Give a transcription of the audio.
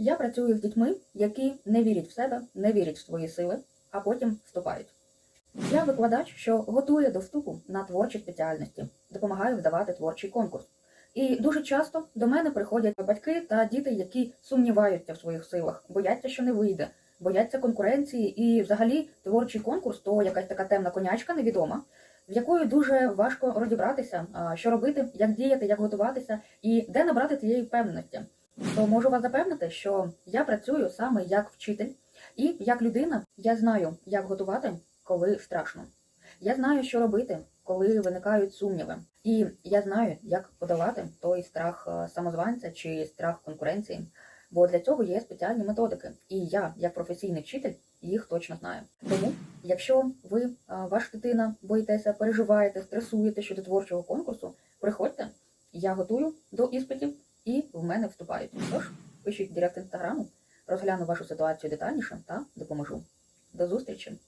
Я працюю з дітьми, які не вірять в себе, не вірять в свої сили, а потім вступають. Я викладач, що готує до вступу на творчі спеціальності, допомагаю вдавати творчий конкурс. І дуже часто до мене приходять батьки та діти, які сумніваються в своїх силах, бояться, що не вийде, бояться конкуренції, і взагалі творчий конкурс то якась така темна конячка невідома, в якою дуже важко розібратися, що робити, як діяти, як готуватися і де набрати тієї впевненості. То можу вас запевнити, що я працюю саме як вчитель, і як людина я знаю, як готувати, коли страшно. Я знаю, що робити, коли виникають сумніви. І я знаю, як подолати той страх е, самозванця чи страх конкуренції. Бо для цього є спеціальні методики. І я, як професійний вчитель, їх точно знаю. Тому, якщо ви, е, ваша дитина, боїтеся, переживаєте, стресуєте щодо творчого конкурсу, приходьте, я готую до іспитів мене вступають. Тож пишіть директ інстаграму, розгляну вашу ситуацію детальніше та допоможу. До зустрічі!